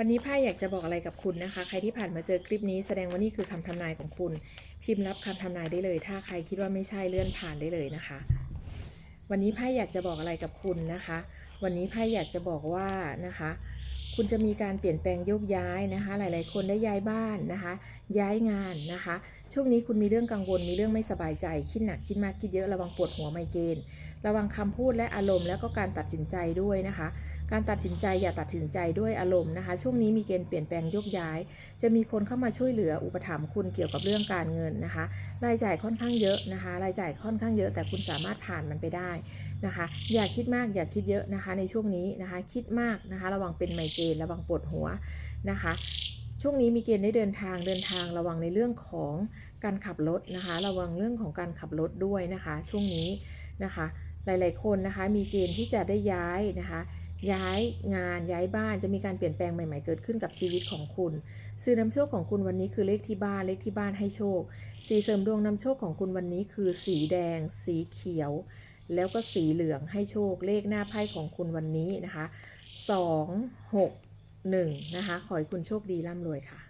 วันนี้ไพ่อยากจะบอกอะไรกับคุณนะคะ ใครที่ผ่านมาเจอคลิปนี้แสดงว่านี่คือคำทำนายของคุณ พิมพ์รับคำทำนายได้เลย ถ้าใครคิดว่าไม่ใช่เลื่อนผ่านได้เลยนะคะ วันนี้ไพ่อยากจะบอกอะไรกับคุณนะคะ วันนี้ไพ่อยากจะบอกว่านะคะ คุณจะมีการเปลี่ยนแปลงโยกย้ายนะคะ หลาย ๆ คนได้ย้ายบ้านนะคะ ย้ายงานนะคะ ช่วงนี้คุณมีเรื่องกังวล มีเรื่องไม่สบายใจคิดหนักคิดมากคิดเยอะระวังปวดหัวไมเกรนระวังคำพูดและอารมณ์แล้วก็การตัดสินใจด้วยนะคะการตัดสินใจอย่าตัดสินใจด้วยอารมณ์นะคะ ช่วงนี้มีเกณฑ์เปลี่ยนแปลงยกย้าย จะมีคนเข้ามาช่วยเหลืออุปถัมภ์คุณเกี่ยวกับเรื่องการเงินนะคะ รายจ่ายค่อนข้างเยอะนะคะ รายจ่ายค่อนข้างเยอะ แต่คุณสามารถผ่านมันไปได้นะคะ อย่าคิดมากอย่าคิดเยอะนะคะ ในช่วงนี้นะคะ คิดมากนะคะ ระวังเป็นไมเกรนระวังปวดหัวนะคะช่วงนี้มีเกณฑ์ได้เดินทางเดินทางระวังในเรื่องของการขับรถนะคะ ระวังเรื่องของการขับรถด้วยนะคะ ช่วงนี้นะคะ หลาย ๆ คนนะคะ มีเกณฑ์ที่จะได้ย้ายนะคะ ย้ายงานย้ายบ้านจะมีการเปลี่ยนแปลงใหม่ ๆ เกิดขึ้นกับชีวิตของคุณสื่อนำโชคของคุณวันนี้คือเลขที่บ้านเลขที่บ้านให้โชค สีเสริมดวงนำโชคของคุณวันนี้คือสีแดง สีเขียว แล้วก็สีเหลืองให้โชค เลขหน้าไพ่ของคุณวันนี้นะคะ 2 6 1 นะคะ ขอให้คุณโชคดีร่ำรวยค่ะ